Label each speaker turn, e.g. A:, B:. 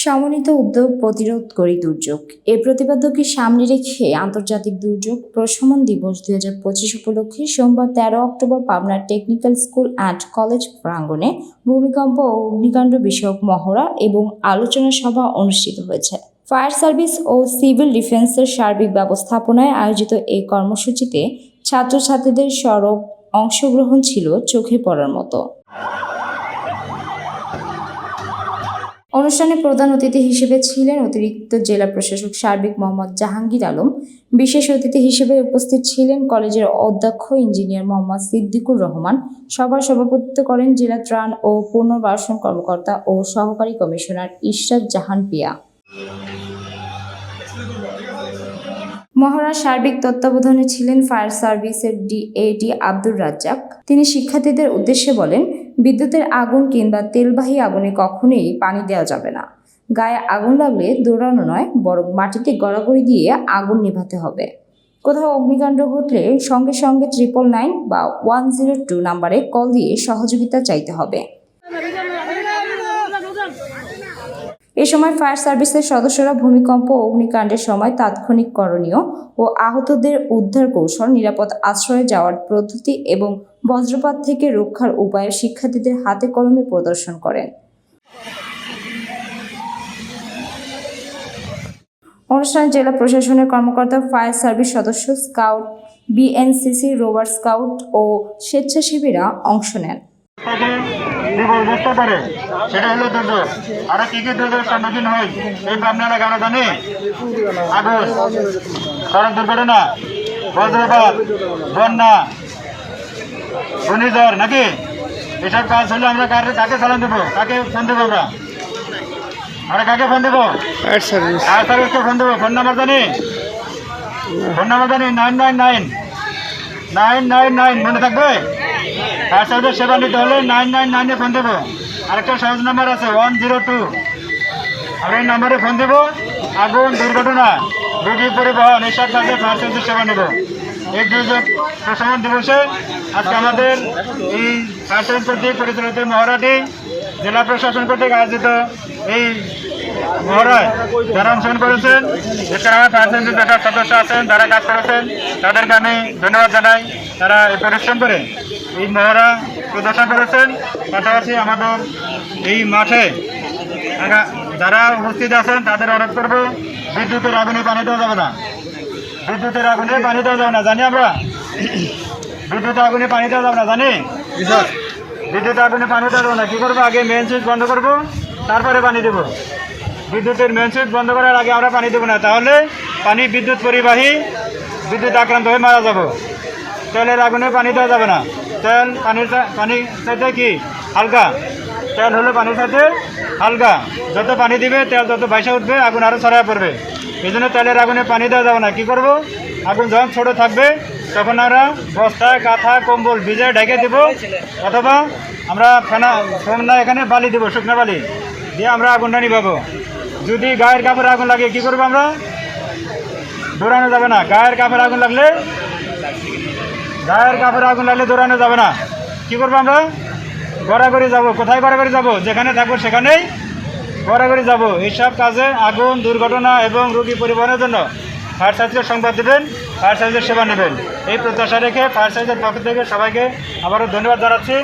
A: সমন্বিত উদ্যোগ প্রতিরোধ করি দুর্যোগ। এই প্রতিপাদ্যকে সামনে রেখে আন্তর্জাতিক দুর্যোগ প্রশমন দিবস দুই হাজার পঁচিশ উপলক্ষে সোমবার তেরো অক্টোবর পাবনার টেকনিক্যাল স্কুল অ্যান্ড কলেজ প্রাঙ্গণে ভূমিকম্প ও অগ্নিকাণ্ড বিষয়ক মহড়া এবং আলোচনা সভা অনুষ্ঠিত হয়েছে। ফায়ার সার্ভিস ও সিভিল ডিফেন্সের সার্বিক ব্যবস্থাপনায় আয়োজিত এই কর্মসূচিতে ছাত্রছাত্রীদের সরব অংশগ্রহণ ছিল চোখে পড়ার মতো। অনুষ্ঠানে প্রধান অতিথি হিসেবে ছিলেন অতিরিক্ত জেলা প্রশাসক সার্বিক মোহাম্মদ জাহাঙ্গীর আলম। বিশেষ অতিথি হিসেবে উপস্থিত ছিলেন কলেজের অধ্যক্ষ ইঞ্জিনিয়ার মোহাম্মদ সিদ্দিকুর রহমান। সভার সভাপতিত্ব করেন জেলা ত্রাণ ও পুনর্বাসন কর্মকর্তা ও সহকারী কমিশনার ইশরাক জাহান পিয়া। মহড়ার সার্বিক তত্ত্বাবধানে ছিলেন ফায়ার সার্ভিসের ডিএডি আব্দুর রাজ্জাক। তিনি শিক্ষার্থীদের উদ্দেশ্যে বলেন, বিদ্যুতের আগুন কিংবা তেলবাহী আগুনে কখনোই পানি দেওয়া যাবে না। গায়ে আগুন লাগলে দৌড়ানো নয়, বরং মাটিতে গড়াগড়ি দিয়ে আগুন নেভাতে হবে। কোথাও অগ্নিকাণ্ড ঘটলে সঙ্গে সঙ্গে ট্রিপল নাইন বা ওয়ান জিরো টু নাম্বারে কল দিয়ে সহযোগিতা চাইতে হবে। এ সময় ফায়ার সার্ভিসের সদস্যরা ভূমিকম্প ও অগ্নিকাণ্ডের সময় তাৎক্ষণিক করণীয় ও আহতদের উদ্ধার কৌশল, নিরাপদ আশ্রয়ে যাওয়ার পদ্ধতি এবং বজ্রপাত থেকে রক্ষার উপায় শিক্ষার্থীদের হাতে কলমে প্রদর্শন করেন। অনুষ্ঠানে জেলা প্রশাসনের কর্মকর্তা, ফায়ার সার্ভিস সদস্য, স্কাউট, বিএনসিসি, রোভার স্কাউট ও স্বেচ্ছাসেবীরা অংশ নেন।
B: বিপদ বুঝতে পারে। সেটা হলো দুর্যোগ। আর কি কি দুর্যোগ সম্মুখীন হয় এই এলাকা আমরা জানি আগুন সড়ক দুর্ঘটনা বজ্রপাত বন্যা ঘূর্ণিঝড় নাকি? এসব কাজ হলে আমরা কাকে কাকে চালান দেবো? কাকে ফোন দেবো আমরা? আমরা কাকে ফোন দেবো?
C: ফায়ার
B: সার্ভিসকে ফোন দেবো? ফোন নাম্বার জানি? ফোন নাম্বার জানি nine nine nine. Nine nine nine মনে থাকবে? ফায়ার সার্ভিস সেবা নিতে হলে নাইন নাইন নাইনে ফোন দেবো। আরেকটা সহজ নাম্বার আছে ওয়ান জিরো টু আমরা এই নাম্বারে ফোন দেবো, আগুন, দুর্ঘটনা রোগী পরিবহন এসব কাজে ফায়ার সার্ভিস সেবা নেব। এই দুর্যোগ প্রশমন দিবসে আজকে আমাদের এই ফায়ার সার্ভিস কর্তৃক পরিচালিত মহড়াটি জেলা প্রশাসন কর্তৃক আয়োজিত এই মহড়ায় যারা অংশগ্রহণ করেছেন, এছাড়া ফায়ার সার্ভিস সদস্য আছেন, যারা কাজ করেছেন, তাদেরকে আমি ধন্যবাদ জানাই। তারা এই পরিশ্রম করে এই মহড়া প্রদর্শন করেছেন পাশাপাশি আমাদের এই মাঠে যারা উপস্থিত আছেন তাদের অনুরোধ করব বিদ্যুতের আগুনে পানি দেওয়া যাবে না। বিদ্যুতের আগুনে পানি দেওয়া যাবে না জানি আমরা। বিদ্যুতের আগুনে পানি দেওয়া যাবে না জানি। বিদ্যুতের আগুনে পানি দেওয়া যাবে না কী করব? আগে মেন সুইচ বন্ধ করব তারপরে পানি দেবো। বিদ্যুতের মেন সুইচ বন্ধ করার আগে আমরা পানি দেবো না তাহলে পানি বিদ্যুৎ পরিবাহী বিদ্যুৎ আক্রান্ত হয়ে মারা যাব। তেলের আগুনে পানি দেওয়া যাবে না। তেল পানির পানির সাথে কি? হালকা তেল হলো পানির সাথে হালকা যত পানি দিবে, তেল তত বাইসে উঠবে, আগুন আরও ছড়ায় পড়বে এই জন্য তেলের আগুনে পানি দেওয়া যাবে না কী করব আগুন যখন ছোটো থাকবে, তখন আমরা বস্তা কাঁথা কম্বল, ভিজে ঢেকে দেব, অথবা আমরা ফেনা ফেনা এখানে বালি দেবো, শুকনো বালি। দিয়ে আমরা আগুনটা নিভাবো যদি গায়ের কাপড়ে আগুন লাগে, কি করব আমরা? দৌড়ানো যাবে না। গায়ের কাপড়ে আগুন লাগলে গায়ের কাপড়ে আগুন লাগলে দৌড়ানো যাবে না। কি করব আমরা? গড়াগড়ি যাব। কোথায় গড়াগড়ি যাব? যেখানে থাকব সেখানেই গড়াগড়ি যাব। এইসব কাজে আগুন, দুর্ঘটনা এবং রোগী পরিবহনের জন্য ফায়ার সার্ভিসের সংবাদ দেবেন ফায়ার সার্ভিসের সেবা নেবেন। এই প্রত্যাশা রেখে ফায়ার সার্ভিসের পক্ষ থেকে সবাইকে আবারও ধন্যবাদ জানাচ্ছি।